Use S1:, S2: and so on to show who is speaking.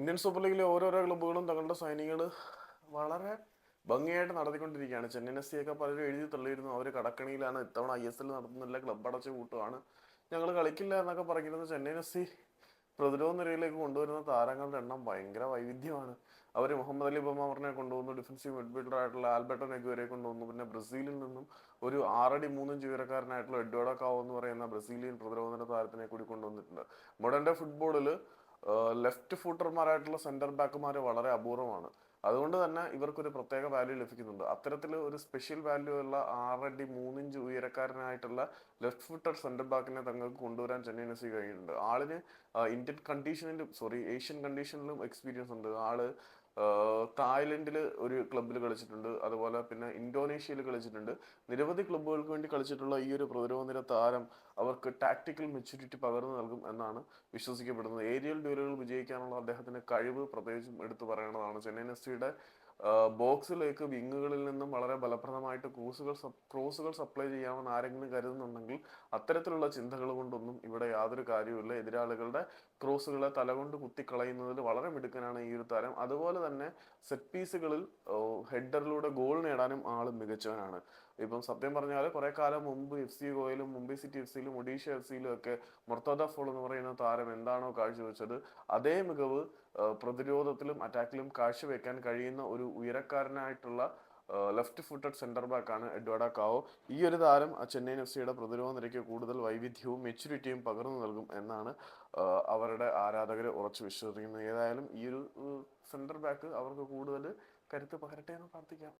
S1: Indian super ലീഗിലെ ഓരോരോ ക്ലബ്ബുകളും തങ്ങളുടെ സൈനികൾ വളരെ ഭംഗിയായിട്ട് നടത്തിക്കൊണ്ടിരിക്കുകയാണ്. ചെന്നൈയിൻ എസ് സിയൊക്കെ പലരും എഴുതി തള്ളിയിരുന്നു. അവർ കടക്കണിയിലാണ് ഇത്തവണ ഐ എസ് എൽ നടത്തുന്നില്ല ക്ലബ്ബ് അടച്ച് കൂട്ടുകയാണ് ഞങ്ങൾ കളിക്കില്ല എന്നൊക്കെ പറഞ്ഞിരുന്ന ചെന്നൈയിൻ എസ് സി പ്രതിരോധ നിരയിലേക്ക് കൊണ്ടുവരുന്ന താരങ്ങളുടെ എണ്ണം ഭയങ്കര വൈവിധ്യമാണ്. അവർ മുഹമ്മദ് അലി ബൊമാറിനെ കൊണ്ടുവന്നു. ഡിഫൻസീവ് മിഡ്ഫീൽഡർ ആയിട്ടുള്ള ആൽബർട്ടോ നെഗുവരെ കൊണ്ടുവന്നു. പിന്നെ ബ്രസീലിൽ നിന്നും ഒരു ആറടി മൂന്നും ജീവനക്കാരനായിട്ടുള്ള എഡ്വേർഡോ കാവോ എന്ന് പറയുന്ന ബ്രസീലിയൻ പ്രതിരോധ നിര താരത്തിനെ കൂടി കൊണ്ടുവന്നിട്ടുണ്ട്. മോഡേൺ ഡേ ഫുട്ബോളിൽ ലെഫ്റ്റ് ഫൂട്ടർമാരായിട്ടുള്ള സെന്റർ ബാക്കുമാർ വളരെ അപൂർവമാണ്. അതുകൊണ്ട് തന്നെ ഇവർക്കൊരു പ്രത്യേക വാല്യൂ ലഭിക്കുന്നുണ്ട്. അത്തരത്തിൽ ഒരു സ്പെഷ്യൽ വാല്യൂ ഉള്ള ആറടി മൂന്നിഞ്ച് ഉയരക്കാരനായിട്ടുള്ള ലെഫ്റ്റ് ഫുട്ടർ സെന്റർ ബാക്കിനെ തങ്ങൾക്ക് കൊണ്ടുവരാൻ ചെന്നൈ എസ് സി കഴിഞ്ഞിട്ടുണ്ട് ആളിന് ഇന്ത്യൻ കണ്ടീഷനിലും സോറി ഏഷ്യൻ കണ്ടീഷനിലും എക്സ്പീരിയൻസ് ഉണ്ട്. ആൾ തായ്ലൻഡിൽ ഒരു ക്ലബ്ബിൽ കളിച്ചിട്ടുണ്ട്. അതുപോലെ പിന്നെ ഇന്തോനേഷ്യയിൽ കളിച്ചിട്ടുണ്ട്. നിരവധി ക്ലബ്ബുകൾക്ക് വേണ്ടി കളിച്ചിട്ടുള്ള ഈ ഒരു പ്രതിരോധ നിര താരം അവർക്ക് ടാക്ടിക്കൽ മെച്യൂരിറ്റി പകർന്നു നൽകും എന്നാണ് വിശ്വസിക്കപ്പെടുന്നത്. ഏരിയൽ ഡ്യൂലുകൾ വിജയിക്കാനുള്ള അദ്ദേഹത്തിന്റെ കഴിവ് പ്രത്യേകിച്ചും എടുത്തു പറയേണ്ടതാണ്. ചെന്നൈ എസ് സിയുടെ ബോക്സിലേക്ക് വിങ്ങുകളിൽ നിന്നും വളരെ ഫലപ്രദമായിട്ട് ക്രൂസുകൾ ക്രോസുകൾ സപ്ലൈ ചെയ്യാമെന്ന് ആരെങ്കിലും കരുതുന്നുണ്ടെങ്കിൽ അത്തരത്തിലുള്ള ചിന്തകൾ കൊണ്ടൊന്നും ഇവിടെ യാതൊരു കാര്യവുമില്ല. എതിരാളികളുടെ ക്രോസുകളെ തലകൊണ്ട് കുത്തിക്കളയുന്നതിൽ വളരെ മിടുക്കനാണ് ഈ ഒരു താരം. അതുപോലെ തന്നെ സെറ്റ് പീസുകളിൽ ഹെഡറിലൂടെ ഗോൾ നേടാനും ആൾ മികച്ചവനാണ്. ഇപ്പം സത്യം പറഞ്ഞാൽ കുറെ കാലം മുമ്പ് എഫ് സി ഗോയിലും മുംബൈ സിറ്റി എഫ് സിയിലും ഒഡീഷ എഫ് സിയിലും ഒക്കെ മൊർത്തോദ ഫോൾ എന്ന് പറയുന്ന താരം എന്താണോ കാഴ്ചവെച്ചത് അതേ മികവ് പ്രതിരോധത്തിലും അറ്റാക്കിലും കാഴ്ചവെക്കാൻ കഴിയുന്ന ഒരു ഉയരക്കാരനായിട്ടുള്ള ലെഫ്റ്റ് ഫുട്ടഡ് സെന്റർ ബാക്ക് ആണ് എഡ്വാഡ കാവോ. ഈ ഒരു താരം ചെന്നൈയിൻ എഫ് സിയുടെ പ്രതിരോധ നിരയ്ക്ക് കൂടുതൽ വൈവിധ്യവും മെച്യൂരിറ്റിയും പകർന്നു നൽകും എന്നാണ് അവരുടെ ആരാധകർ ഉറച്ചു വിശ്വസിക്കുന്നത്. ഏതായാലും ഈ ഒരു സെന്റർ ബാക്ക് അവർക്ക് കൂടുതൽ കരുത്ത് പകരട്ടെ എന്ന് പ്രാർത്ഥിക്കാം.